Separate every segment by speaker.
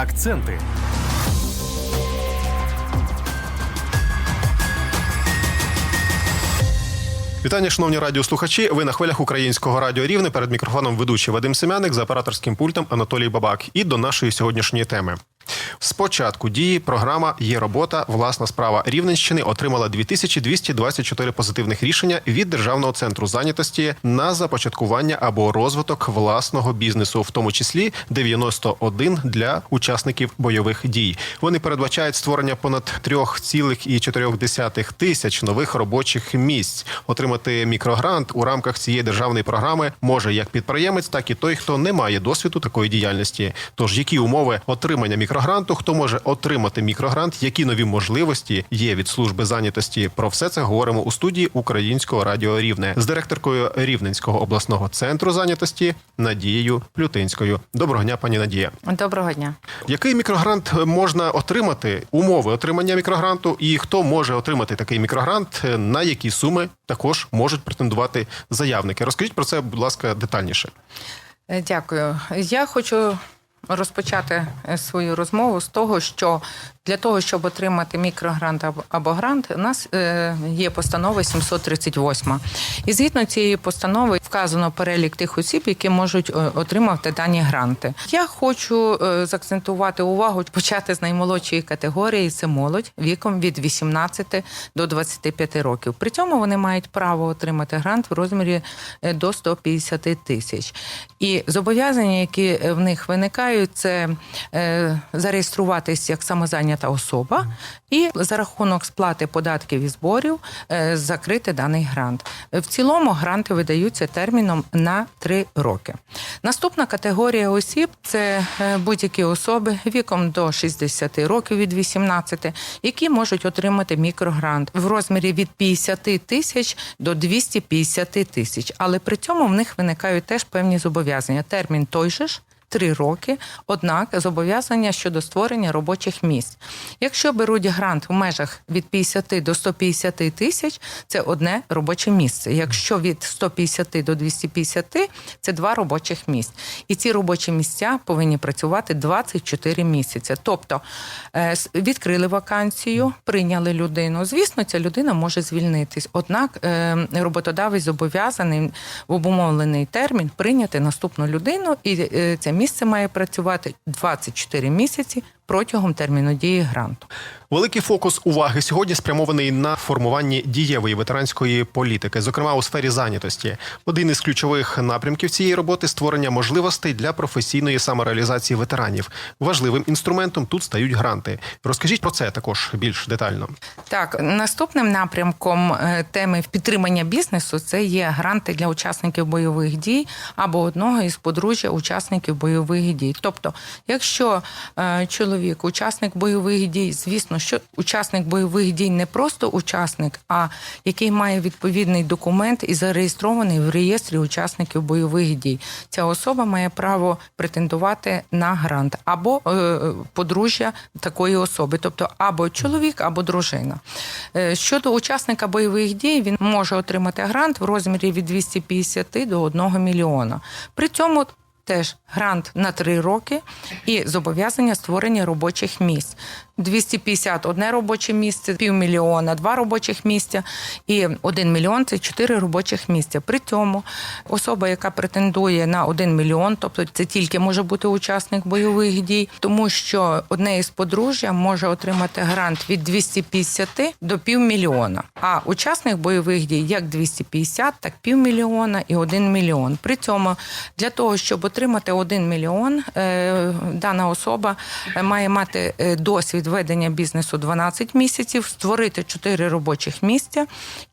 Speaker 1: Акценти.
Speaker 2: Вітання, шановні радіослухачі. Ви на хвилях українського радіо Рівне перед мікрофоном ведучий Вадим Семяник за операторським пультом Анатолій Бабак. І до нашої сьогоднішньої теми. Спочатку дії програма Є робота. Власна справа Рівненщини отримала 2224 позитивних рішення від Державного центру зайнятості на започаткування або розвиток власного бізнесу, в тому числі 91 для учасників бойових дій. Вони передбачають створення понад 3,4 тисяч нових робочих місць. Отримати мікрогрант у рамках цієї державної програми може як підприємець, так і той, хто не має досвіду такої діяльності. Тож які умови отримання мікрогранту, хто може отримати мікрогрант, які нові можливості є від служби зайнятості? Про все це говоримо у студії Українського радіо Рівне з директоркою Рівненського обласного центру зайнятості Надією Плютинською. Доброго дня, пані Надія.
Speaker 3: Доброго дня.
Speaker 2: Який мікрогрант можна отримати? Умови отримання мікрогранту, і хто може отримати такий мікрогрант? На які суми також можуть претендувати заявники? Розкажіть про це, будь ласка, детальніше.
Speaker 3: Е, Дякую. Я хочу розпочати е, свою розмову з того, що для того, щоб отримати мікрогрант або- грант, у нас е, є постанова 738. І згідно цієї постанови вказано перелік тих осіб, які можуть е, отримати дані гранти. Я хочу е, заакцентувати увагу, почати з наймолодшої категорії. Це молодь віком від 18 до 25 років. При цьому вони мають право отримати грант в розмірі до 150 тисяч. І зобов'язання, які в них виникають, це зареєструватись як самозайнята особа і за рахунок сплати податків і зборів е, закрити даний грант. В цілому гранти видаються терміном на 3 роки. Наступна категорія осіб це е, будь-які особи віком до 60 років від 18, які можуть отримати мікрогрант в розмірі від 50 тисяч до 250 тисяч. Але при цьому в них виникають теж певні зобов'язання. Термін той же ж. Три роки, однак зобов'язання щодо створення робочих місць. Якщо беруть грант в межах від 50 до 150 тисяч, це одне робоче місце. Якщо від 150 до 250 – це два робочих місць. І ці робочі місця повинні працювати 24 місяці. Тобто е, відкрили вакансію, прийняли людину. Звісно, ця людина може звільнитись. Однак е, роботодавець зобов'язаний в обумовлений термін прийняти наступну людину, і е, це місце має працювати 24 місяці протягом терміну дії гранту.
Speaker 2: Великий фокус уваги сьогодні спрямований на формуванні дієвої ветеранської політики, зокрема у сфері зайнятості. Один із ключових напрямків цієї роботи створення можливостей для професійної самореалізації ветеранів. Важливим інструментом тут стають гранти. Розкажіть про це також більш детально.
Speaker 3: Так, наступним напрямком е, теми підтримання бізнесу це є гранти для учасників бойових дій або одного із подружжя учасників бойових дій. Тобто, якщо е, чоловік, учасник бойових дій, звісно, що учасник бойових дій не просто учасник, а який має відповідний документ і зареєстрований в реєстрі учасників бойових дій, ця особа має право претендувати на грант або е, подружжя такої особи, тобто або чоловік, або дружина. Е, Щодо учасника бойових дій, він може отримати грант в розмірі від 250 до 1 мільйона. При цьому Теж грант на три роки і зобов'язання створення робочих місць. 250 – одне робоче місце, півмільйона – два робочих місця, і 1 мільйон – це 4 робочих місця. При цьому особа, яка претендує на 1 мільйон, тобто це тільки може бути учасник бойових дій, тому що одне із подружжя може отримати грант від 250 до півмільйона. А учасник бойових дій як 250, так півмільйона і 1 мільйон. При цьому для того, щоб отримати 1 мільйон, е, дана особа має мати е, досвід ведення бізнесу 12 місяців, створити 4 робочих місця,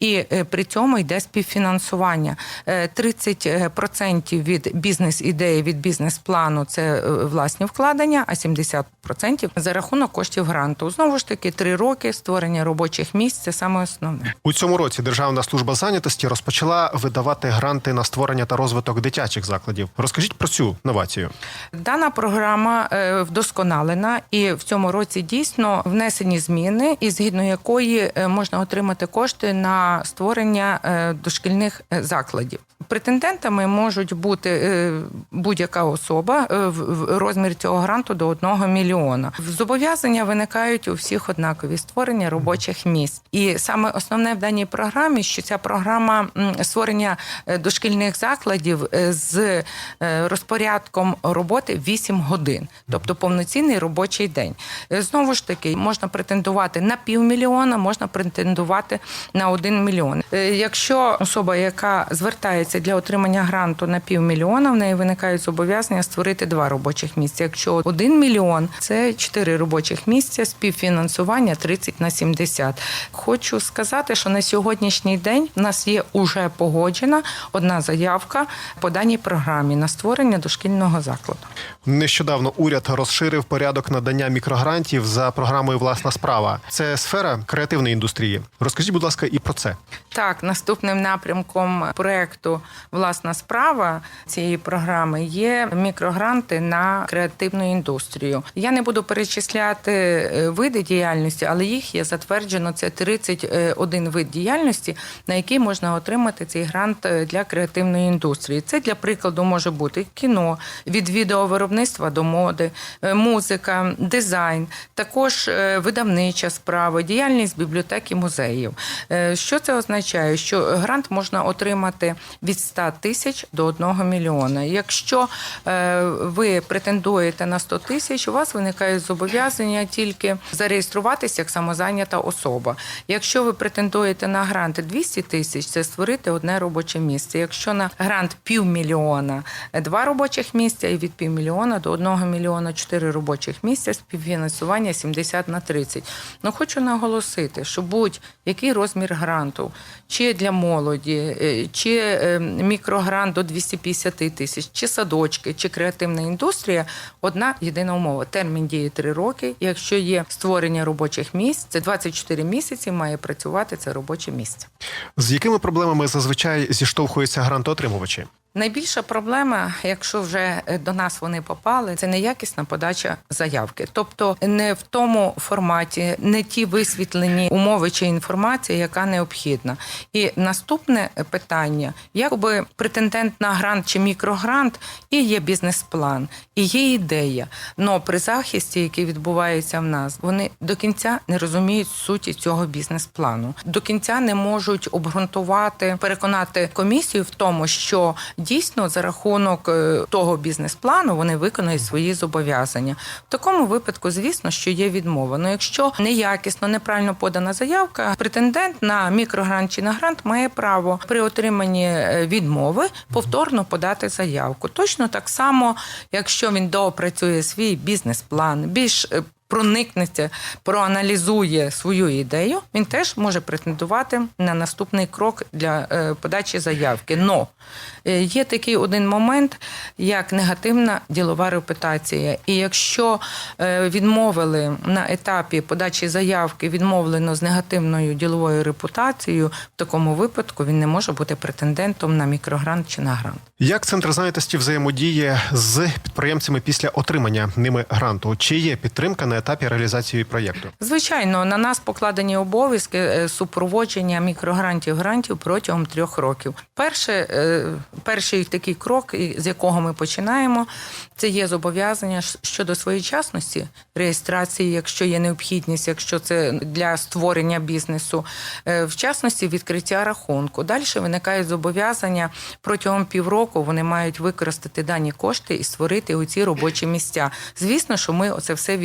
Speaker 3: і е, при цьому йде співфінансування. Е, 30% від бізнес-ідеї, від бізнес-плану це е, власні вкладення, а 70% за рахунок коштів гранту. Знову ж таки, 3 роки створення робочих місць це саме основне.
Speaker 2: У цьому році Державна служба зайнятості розпочала видавати гранти на створення та розвиток дитячих закладів. Розкажіть про цю новацію.
Speaker 3: Дана програма е, вдосконалена, і в цьому році дійсно дійсно внесені зміни, і згідно якої е, можна отримати кошти на створення е, дошкільних е, закладів. Претендентами можуть бути будь-яка особа в розмірі цього гранту до 1 мільйона. Зобов'язання виникають у всіх однакові створення робочих місць. І саме основне в даній програмі, що ця програма створення дошкільних закладів з розпорядком роботи 8 годин, тобто повноцінний робочий день. Е, Знову ж таки, можна претендувати на півмільйона, можна претендувати на 1 мільйон. Е, Якщо особа, яка звертається для отримання гранту на півмільйона, в неї виникають зобов'язання створити два робочих місця. Якщо 1 мільйон це 4 робочих місця, співфінансування 30 на 70. Хочу сказати, що на сьогоднішній день в нас є уже погоджена одна заявка по даній програмі на створення дошкільного закладу.
Speaker 2: Нещодавно уряд розширив порядок надання мікрогрантів за програмою Власна справа. Це сфера креативної індустрії. Розкажіть, будь ласка, і про це.
Speaker 3: Так, наступним напрямком проекту Власна справа цієї програми є мікрогранти на креативну індустрію. Я не буду перечисляти е, види діяльності, але їх є затверджено. Це 31 вид діяльності, на який можна отримати цей грант е, для креативної індустрії. Це для прикладу може бути кіно, від відеовиробництва до моди, е, музика, дизайн, також е, видавнича справа, діяльність бібліотек і музеїв. Е, Що це означає? Що грант можна отримати від 100 тисяч до 1 мільйона. Якщо ви претендуєте на 100 тисяч, у вас виникають зобов'язання тільки зареєструватися як самозайнята особа. Якщо ви претендуєте на грант 200 тисяч, це створити одне робоче місце. Якщо на грант півмільйона два робочих місця, і від півмільйона до 1 мільйона чотири робочих місця, співфінансування 70 на 30. Ну хочу наголосити, що будь-який розмір гранту, чи для молоді, е, чи е, мікрогрант до 250 тисяч, чи садочки, чи креативна індустрія, одна єдина умова. Термін діє 3 роки. Якщо є створення робочих місць, це 24 місяці має працювати це робоче місце.
Speaker 2: З якими проблемами зазвичай зіштовхуються грантоотримувачі?
Speaker 3: Найбільша проблема, якщо вже е, до нас вони попали, це неякісна подача заявки, тобто не в тому форматі, не ті висвітлені умови чи інформація, яка необхідна. І наступне питання: якби претендент на грант чи мікрогрант, і є бізнес-план, і є ідея. Но при захисті, який відбувається в нас, вони до кінця не розуміють суті цього бізнес-плану. До кінця не можуть обґрунтувати, переконати комісію в тому, що дійсно за рахунок е, того бізнес-плану вони виконують свої зобов'язання. В такому випадку, звісно, що є відмова. Ну, якщо неякісно, неправильно подана заявка, претендент на мікрогрант чи на грант має право при отриманні е, відмови повторно подати заявку. Точно так само, якщо він доопрацює свій бізнес-план, більш е, проникнеться, проаналізує свою ідею, він теж може претендувати на наступний крок для е, подачі заявки. Но е, є такий один момент, як негативна ділова репутація. І якщо е, відмовили на етапі подачі заявки, відмовлено з негативною діловою репутацією, в такому випадку він не може бути претендентом на мікрогрант чи на грант.
Speaker 2: Як центр зайнятості взаємодіє з підприємцями після отримання ними гранту? Чи є підтримка на етапі реалізації проєкту?
Speaker 3: Звичайно, на нас покладені обов'язки е, супроводження мікрогрантів грантів протягом трьох років. Перше, е, перший такий крок, з якого ми починаємо, це є зобов'язання щодо своєчасності реєстрації, якщо є необхідність, якщо це для створення бізнесу, е, вчасності відкриття рахунку. Далі виникають зобов'язання протягом півроку. Вони мають використати дані кошти і створити оці робочі місця. Звісно, що ми це все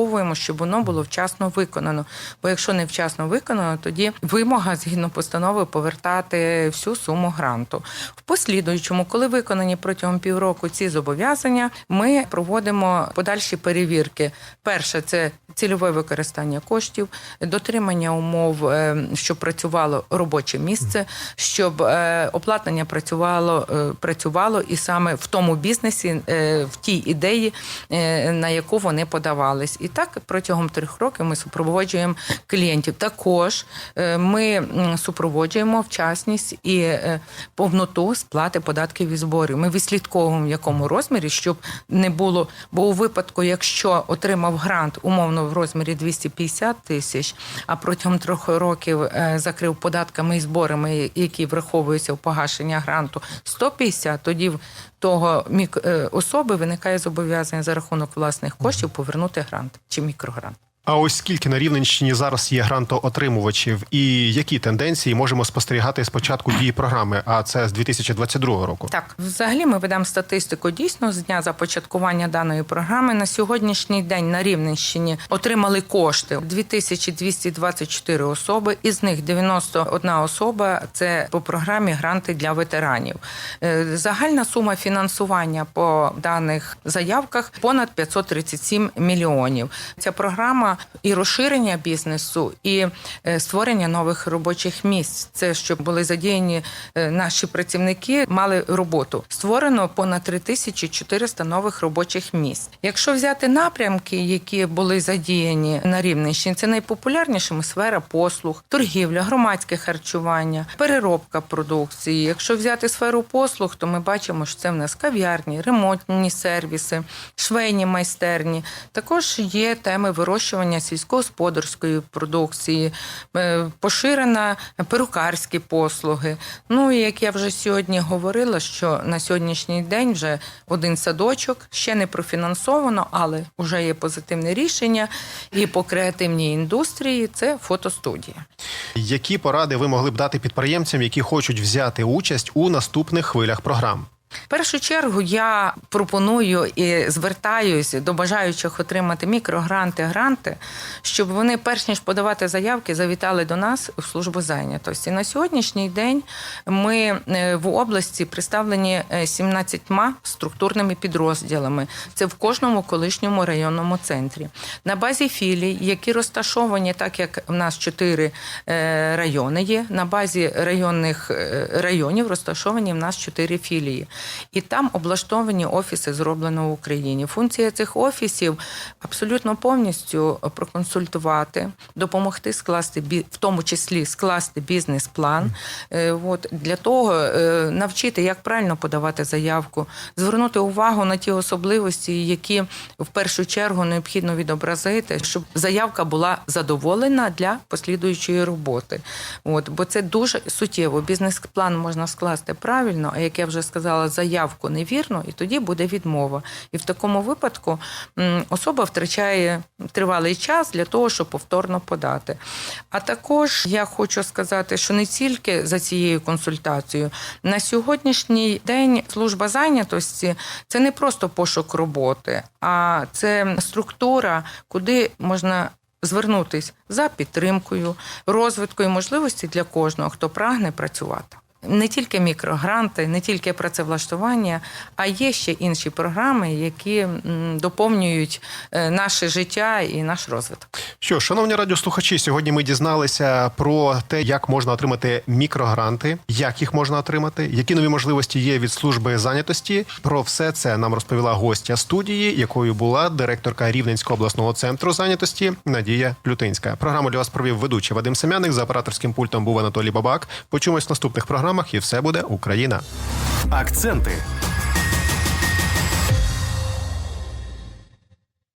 Speaker 3: відслідковуємо, щоб воно було вчасно виконано. Бо якщо не вчасно виконано, тоді вимога згідно постанови повертати всю суму гранту. В послідуючому, коли виконані протягом півроку ці зобов'язання, ми проводимо подальші перевірки. Перше це цільове використання коштів, дотримання умов, е, щоб працювало робоче місце, щоб е, оплатнення працювало, е, працювало і саме в тому бізнесі, в тій ідеї, на яку вони подавались. І так протягом трьох років ми супроводжуємо клієнтів. Також е, ми супроводжуємо вчасність і е, повноту сплати податків і зборів. Ми відслідковуємо в якому розмірі, щоб не було. Бо у випадку, якщо отримав грант, умовно в розмірі 250 тисяч, а протягом трьох років е, закрив податками і зборами, які враховуються в погашення гранту, 150, тоді того мік... е, особи виникає зобов'язання за рахунок власних коштів повернути грант чи мікрогрант.
Speaker 2: А ось скільки на Рівненщині зараз є грантоотримувачів, і які тенденції можемо спостерігати з початку дії програми? А це з 2022 року.
Speaker 3: Так, взагалі ми ведемо статистику дійсно з дня започаткування даної програми. На сьогоднішній день на Рівненщині отримали кошти 2224 особи, із них 91 особа це по програмі гранти для ветеранів. Е, Загальна сума фінансування по даних заявках понад 537 мільйонів. Ця програма і розширення бізнесу, і е, створення нових робочих місць. Це щоб були задіяні е, наші працівники, мали роботу. Створено понад 3400 нових робочих місць. Якщо взяти напрямки, які були задіяні на Рівненщині, це найпопулярнішими сфера послуг, торгівля, громадське харчування, переробка продукції. Якщо взяти сферу послуг, то ми бачимо, що це в нас кав'ярні, ремонтні сервіси, швейні майстерні. Також є теми вирощування сільськогосподарської продукції, е, поширена перукарські послуги. Ну і як я вже сьогодні говорила, що на сьогоднішній день вже один садочок ще не профінансовано, але вже є позитивне рішення. І по креативній індустрії це фотостудія.
Speaker 2: Які поради ви могли б дати підприємцям, які хочуть взяти участь у наступних хвилях програм?
Speaker 3: Першу чергу я пропоную і звертаюсь до бажаючих отримати мікрогранти, гранти, щоб вони, перш ніж подавати заявки, завітали до нас в службу зайнятості. На сьогоднішній день ми е, в області представлені е, 17 структурними підрозділами. Це в кожному колишньому районному центрі. На базі філій, які розташовані, так як в нас чотири е, райони є. На базі районних е, районів розташовані в нас чотири філії. І там облаштовані офіси зроблено в Україні. Функція цих офісів абсолютно повністю проконсультувати, допомогти скласти в тому числі скласти бізнес-план. Е, От для того е, навчити, як правильно подавати заявку, звернути увагу на ті особливості, які в першу чергу необхідно відобразити, щоб заявка була задоволена для послідуючої роботи. От бо це дуже суттєво. Бізнес-план можна скласти правильно, а як я вже сказала, заявку невірно, і тоді буде відмова. І в такому випадку особа втрачає тривалий час для того, щоб повторно подати. А також я хочу сказати, що не тільки за цією консультацією на сьогоднішній день служба зайнятості це не просто пошук роботи, а це структура, куди можна. Звернутись за підтримкою, розвиткою можливості для кожного, хто прагне працювати. Не тільки мікрогранти, не тільки працевлаштування, а є ще інші програми, які доповнюють е, наше життя і наш розвиток.
Speaker 2: Що, ж, шановні радіослухачі, сьогодні ми дізналися про те, як можна отримати мікрогранти, як їх можна отримати, які нові можливості є від служби зайнятості. Про все це нам розповіла гостя студії, якою була директорка Рівненського обласного центру зайнятості Надія Лютинська. Програму для вас провів ведучий Вадим Семяник. За операторським пультом був Анатолій Бабак. Почуємось в наступних програмах, і все буде Україна.
Speaker 1: Акценти